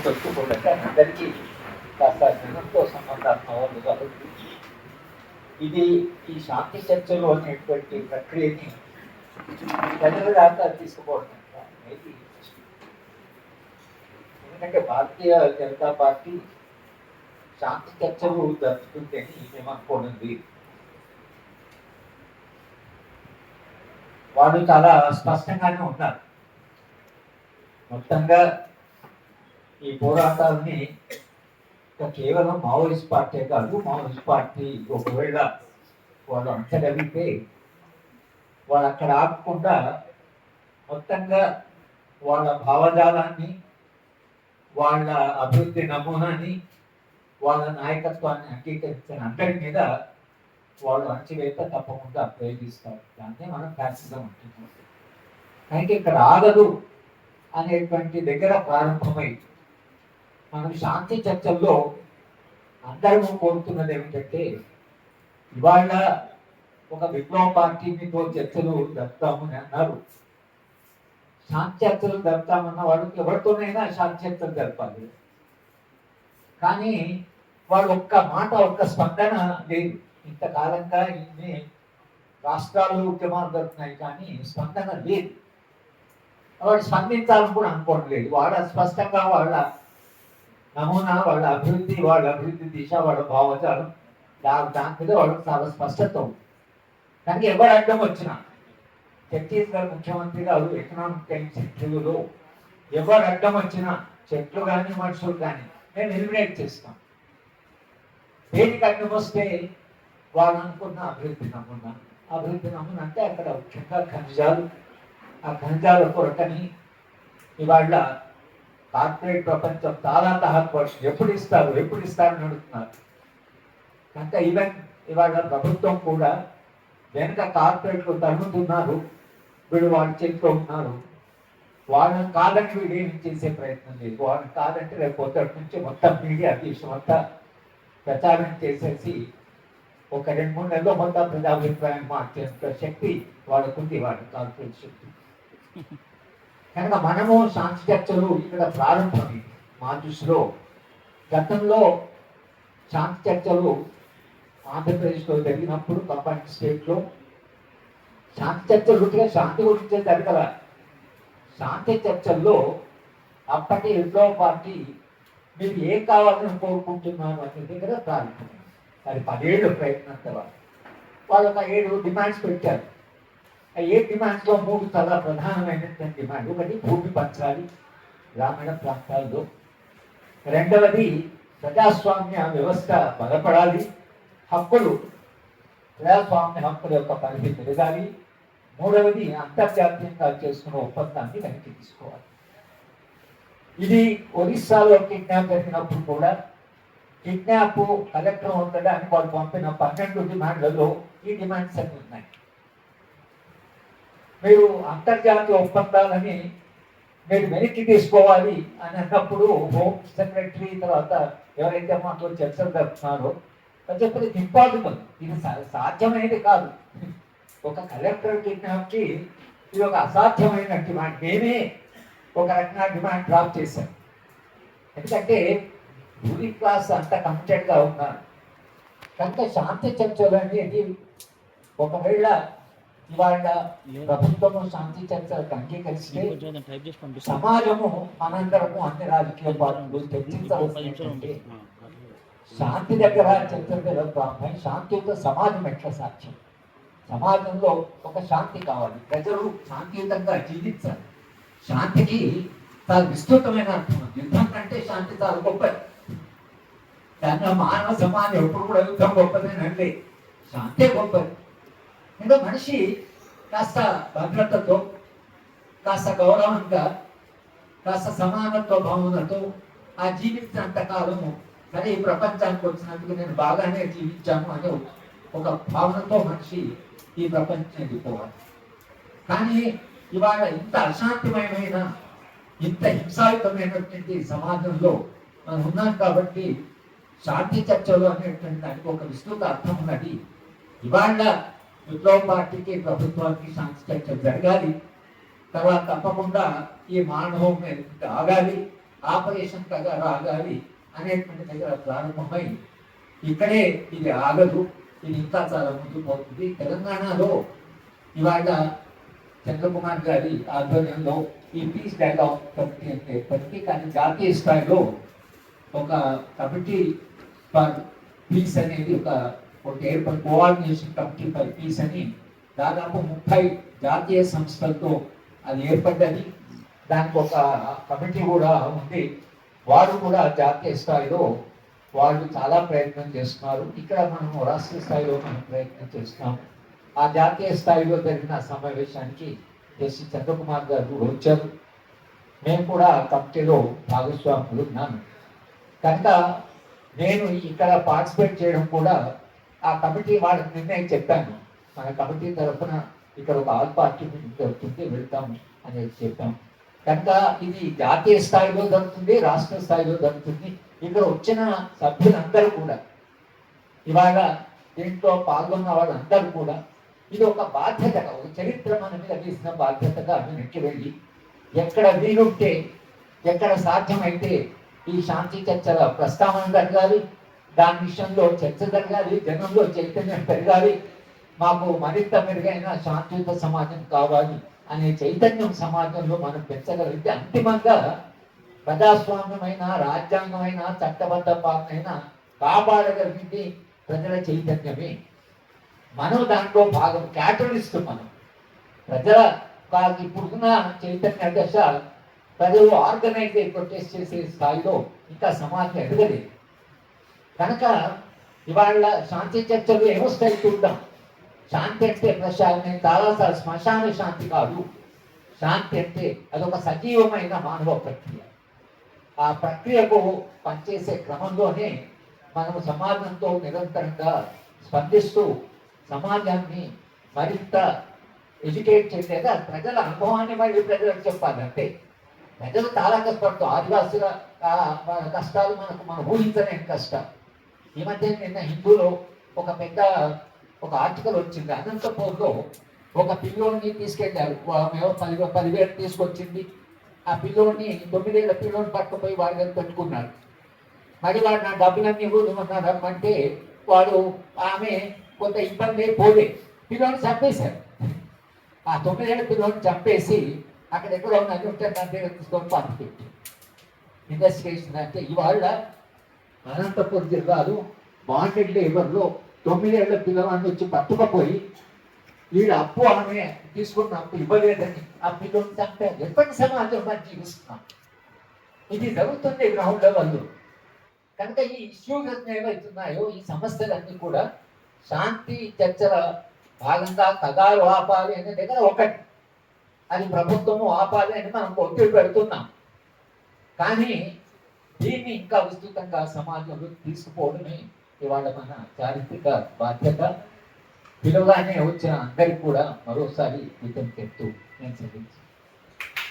పెట్టుకోకుండా అందరికీ కాస్త జనంతో సంబంధాత్మకం కాబట్టి ఇది ఈ శాంతి చర్చలో ఉన్నటువంటి ప్రక్రియని ప్రజల దాకా తీసుకుపోవడం అనేది ఎందుకంటే భారతీయ జనతా పార్టీ శాంతి చర్చలు జరుపుతుంటేనే ఏమనుకోనుంది వాళ్ళు చాలా స్పష్టంగానే ఉన్నారు. మొత్తంగా ఈ పోరాటాలని కేవలం మావోయిస్ట్ పార్టీ కాదు మావోయిస్ట్ పార్టీ ఒకవేళ వాళ్ళు అంతగలిగితే వాళ్ళు అక్కడ ఆపకుండా మొత్తంగా వాళ్ళ భావజాలాన్ని వాళ్ళ అభివృద్ధి నమూనాని వాళ్ళ నాయకత్వాన్ని అంగీకరించిన అందరి మీద వాళ్ళు అణచివేత తప్పకుండా ప్రయోగిస్తారు. దాన్నే మనం ఫ్యాసిజం అంటున్నాం. అయితే ఇక్కడ ఆగదు అనేటువంటి దగ్గర ప్రారంభమైంది మనం శాంతి చర్చల్లో అందరము కోరుతున్నది ఏమిటంటే ఇవాళ ఒక విప్లవ పార్టీ మీతో చర్చలు జరుపుతామని అన్నారు. శాంతి చర్చలు జరుపుతామన్న వాళ్ళకి ఎవరితోనైనా శాంతి చర్చలు జరపాలి. కానీ వాళ్ళు ఒక్క మాట ఒక్క స్పందన లేదు. ఇంతకాలంగా ఇన్ని రాష్ట్రాలు ఉద్యమాలు జరుగుతున్నాయి కానీ స్పందన లేదు. వాడు స్పందించాలని కూడా అనుకోవడం లేదు. వాడు స్పష్టంగా వాళ్ళ నమూనా వాళ్ళ అభివృద్ధి వాళ్ళ అభివృద్ధి దిశ వాళ్ళ భావజాలం దా- దాని మీద వాళ్ళకి చాలా స్పష్టత ఉంది. దానికి ఎవరు అడ్డం వచ్చినా ఛత్తీస్గఢ్ ముఖ్యమంత్రి గారు ఎకనామిక్ టైమ్స్ ఇంటర్వ్యూలో ఎవరు అడ్డం వచ్చినా చెట్లు కానీ మనుషులు కానీ నేను ఎలిమినేట్ చేస్తాను. దేనికి అడ్డం వస్తే వాళ్ళు అనుకున్న అభివృద్ధి నమూనా అభివృద్ధి నమూనా అంటే అక్కడ ముఖ్యంగా ఖనిజాలు ఆ ఖనిజాల కొరకని ఇవాళ కార్పొరేట్ ప్రపంచం చాలా తహపడుతుంది ఎప్పుడు ఇస్తారు? ఎప్పుడు ఇస్తారని అడుగుతున్నారు. కనుక ఈవెన్ ఇవాళ ప్రభుత్వం కూడా వెనక కార్పొరేట్లు తరుగుతున్నారు వీడు వాళ్ళు చేతిలో ఉన్నారు. వాళ్ళని కాదంటే వీడు ఏమి చేసే ప్రయత్నం లేదు. వాళ్ళని కాదంటే రేపు పొద్దుటి నుంచి మొత్తం మీడియా దేశం అంతా ప్రచారం చేసేసి ఒక రెండు మూడు నెలలో మొత్తం ప్రజాభిప్రాయం మార్చేసిన శక్తి వాళ్ళకుంది వాళ్ళ కార్పొరేట్ శక్తి. కనుక మనము శాంతి చర్చలు ఇక్కడ ప్రారంభమైంది మా దృష్టిలో గతంలో శాంతి చర్చలు ఆంధ్రప్రదేశ్లో జరిగినప్పుడు కంపార్ట్ స్టేట్లో శాంతి చర్చలు గురించిగా శాంతి గురించే జరగల శాంతి చర్చల్లో అప్పటి విప్లవ పార్టీ మీరు ఏం కావాలని కోరుకుంటున్నారు అనే దగ్గర ప్రారంభం. అది పదేళ్ళు ప్రయత్నం తర్వాత. వాళ్ళు ఒక ఏడు డిమాండ్స్ పెట్టారు. ఏ డిమాండ్స్లో మూడు చాలా ప్రధానమైనటువంటి డిమాండ్ ఒకటి భూమి పంచాలి గ్రామీణ ప్రాంతాల్లో రెండవది ప్రజాస్వామ్య వ్యవస్థ బలపడాలి. హక్కులు ప్రజాస్వామ్య హక్కుల యొక్క పరిధి పెరగాలి మూడవది అంతర్జాతీయంగా చేసుకున్న ఒప్పందాన్ని వెనక్కి తీసుకోవాలి. ఇది ఒరిస్సాలో కిడ్నాప్ జరిగినప్పుడు కూడా కిడ్నాప్ కలెక్టర్ ఉండడానికి వాళ్ళు పంపిన పన్నెండు డిమాండ్లలో ఈ డిమాండ్స్ అన్ని ఉన్నాయి. మీరు అంతర్జాతీయ ఒప్పందాలని మీరు వెనక్కి తీసుకోవాలి అని అన్నప్పుడు హోమ్ సెక్రటరీ తర్వాత ఎవరైతే మాతో చర్చలు జరుపుతున్నారో అది చెప్పేది ఇంపాసిబుల్. ఇది సాధ్యమైనది కాదు. ఒక కలెక్టర్ కిడ్నాప్కి ఇది ఒక అసాధ్యమైన డిమాండ్. మేమే ఒక రకంగా డిమాండ్ డ్రాప్ చేశాం ఎందుకంటే రూలింగ్ క్లాస్ అంత కమిటెడ్గా ఉన్నారు. కనుక శాంతి చర్చలు అనేది ఒకవేళ ఇవాళ ప్రభుత్వము శాంతి చర్చలకు అంగీకరిస్తే సమాజము మనందరము అన్ని రాజకీయ పార్టీలు చర్చించవలసినటువంటి శాంతి దగ్గర చర్చల దగ్గర ప్రారంభం శాంతియుత సమాజం ఎట్లా సాధ్యం? సమాజంలో ఒక శాంతి కావాలి. ప్రజలు శాంతియుతంగా జీవించాలి. శాంతికి చాలా విస్తృతమైన అర్థం. యుద్ధం కంటే శాంతి చాలా గొప్పది. దానిలో మానవ సమాజం ఎప్పుడు కూడా యుద్ధం గొప్పది అంటే శాంతే గొప్పది. ఏదో మనిషి కాస్త భద్రతతో కాస్త గౌరవంగా కాస్త సమానత్వ భావనతో ఆ జీవించినంత కాలము సరే ఈ ప్రపంచానికి వచ్చినందుకు నేను బాగానే జీవించాను అని ఒక భావనతో మనిషి ఈ ప్రపంచం వెళ్ళిపోవాలి. కానీ ఇవాళ ఇంత అశాంతిమయమైన ఇంత హింసాయుతమైనటువంటి సమాజంలో మనం ఉన్నాం కాబట్టి శాంతి చర్చలు అనేటువంటి దానికి ఒక విస్తృత అర్థం ఉన్నది. ఇవాళ ఉద్యోగ పార్టీకి ప్రభుత్వానికి శాంతి చర్చలు జరగాలి. తర్వాత తప్పకుండా ఈ మానవం ఆగాలి. ఆపరేషన్ కదా రాగాలి అనేటువంటి దగ్గర ప్రారంభమై ఇక్కడే ఇది ఆగదు. ఇది ఇంకా చాలా ముందుకు పోతుంది. తెలంగాణలో ఇవాళ చంద్రకుమార్ గారి ఆధ్వర్యంలో ఈ పీస్ డైలాగ్ కమిటీ అంటే ఏర్పడింది కానీ జాతీయ స్థాయిలో ఒక కమిటీ ఫర్ పీస్ అనేది ఒక ఒక ఏర్పడి కోఆర్డినేషన్ కమిటీ ఫర్ పీస్ అని దాదాపు ముప్పై జాతీయ సంస్థలతో అది ఏర్పడ్డది. దానికి ఒక కమిటీ కూడా ఉంది. వారు కూడా జాతీయ స్థాయిలో వాళ్ళు చాలా ప్రయత్నం చేస్తున్నారు. ఇక్కడ మనము రాష్ట్ర స్థాయిలో మనం ప్రయత్నం చేస్తున్నాం. ఆ జాతీయ స్థాయిలో జరిగిన సమావేశానికి ఎస్సి చంద్రకుమార్ గారు కూడా వచ్చారు. మేము కూడా ఆ కమిటీలో భాగస్వాములు ఉన్నాను కనుక నేను ఇక్కడ పార్టిసిపేట్ చేయడం కూడా ఆ కమిటీ వాళ్ళకి నిర్ణయం చెప్పాను. మన కమిటీ తరఫున ఇక్కడ ఒక ఆల్ పార్టీ మీటింగ్ జరుగుతుంది వెళ్తాము అనేది చెప్పాం. కనుక ఇది జాతీయ స్థాయిలో జరుగుతుంది రాష్ట్ర స్థాయిలో జరుగుతుంది. ఇక్కడ వచ్చిన సభ్యులందరూ కూడా ఇవాళ దీంట్లో పాల్గొన్న వాళ్ళందరూ కూడా ఇది ఒక బాధ్యతగా ఒక చరిత్ర మన మీద వేసిన బాధ్యతగా వెనక్కి వెళ్ళి ఎక్కడ వీలుంటే ఎక్కడ సాధ్యమైతే ఈ శాంతి చర్చల ప్రస్తావన జరగాలి దాని విషయంలో చర్చ జరగాలి జనంలో చైతన్యం పెరగాలి. మాకు మరింత మెరుగైన శాంతియుత సమాజం కావాలి అనే చైతన్యం సమాజంలో మనం పెంచగలిగితే అంతిమంగా ప్రజాస్వామ్యమైన రాజ్యాంగమైన చట్టబద్ధ పాలనైన కాపాడగలిగింది ప్రజల చైతన్యమే. మనం దాంట్లో భాగం క్యాటలిస్ట్ మనం. ప్రజల ఇప్పుడున్న చైతన్య దశ ప్రజలు ఆర్గనైజ్ అయి ప్రొటెస్ట్ చేసే స్థాయిలో ఇంకా సమాజం ఎదగలేదు. కనుక ఇవాళ శాంతి చర్చలు ఏమొస్తాయి చూద్దాం శాంతి అంటే ప్రశాంతి చాలాసార్లు శ్మశాన శాంతి కాదు. శాంతి అంటే అదొక సజీవమైన మానవ ప్రక్రియ. ఆ ప్రక్రియకు పనిచేసే క్రమంలోనే మనము సమాజంతో నిరంతరంగా స్పందిస్తూ సమాజాన్ని మరింత ఎడ్యుకేట్ చేసేది ప్రజల అనుభవాన్ని మళ్ళీ ప్రజలకు చెప్పాలంటే ప్రజలు చాలా కష్టపడుతూ ఆదివాసుల కష్టాలు మనకు మనం ఊహించలేని కష్టం ఈ మధ్య నిన్న హిందూలో ఒక పెద్ద ఒక ఆర్టికల్ వచ్చింది. అనంతపూర్లో ఒక పిల్లోని తీసుకెళ్ళారు. మేము పది పదివేలు తీసుకొచ్చింది. ఆ పిల్లోని తొమ్మిదేళ్ళ పిల్లోని పట్టుకుపోయి వాడి దగ్గర పెట్టుకున్నాడు. మరి వాడు నా డబ్బులన్నీ ఇవ్వమన్నారు? వాడు ఆమె కొంత ఇబ్బంది పోలే. పిల్లోని చంపేశారు. ఆ తొమ్మిదేళ్ళ పిల్లోని చంపేసి అక్కడ ఎక్కడ ఉన్నది ఉంటే నా దగ్గర తీసుకొని పంపిపెట్టి ఇన్వెస్టిగేషన్ అంటే ఇవాళ అనంతపురం జిల్లాలో బాండెడ్ లేబర్లో తొమ్మిదేళ్ళ పిల్లవాడిని వచ్చి పట్టుకపోయి వీడు అప్పు ఆమె తీసుకున్న అప్పు ఇవ్వలేదని ఆ పిల్లలు చంపారు ఎప్పటి సమాజం మనం జీవిస్తున్నాం ఇది జరుగుతుంది గ్రౌండ్ లెవెల్లో కనుక ఈ ఇష్యూస్ ఏవైతున్నాయో ఈ సమస్యలన్నీ కూడా శాంతి చర్చల భాగంగా తగాలు ఆపాలి అనే దగ్గర ఒకటి. అది ప్రభుత్వము ఆపాలి అని మనం ఒత్తిడి పెడుతున్నాం. కానీ దీన్ని ఇంకా విస్తృతంగా సమాజంలో తీసుకుపోవడమే ఇవాళ మన చారిత్రక బాధ్యత. పిలవగానే వచ్చిన అందరికి కూడా మరోసారి కృతజ్ఞత చెప్తూ నేను చెల్లించాను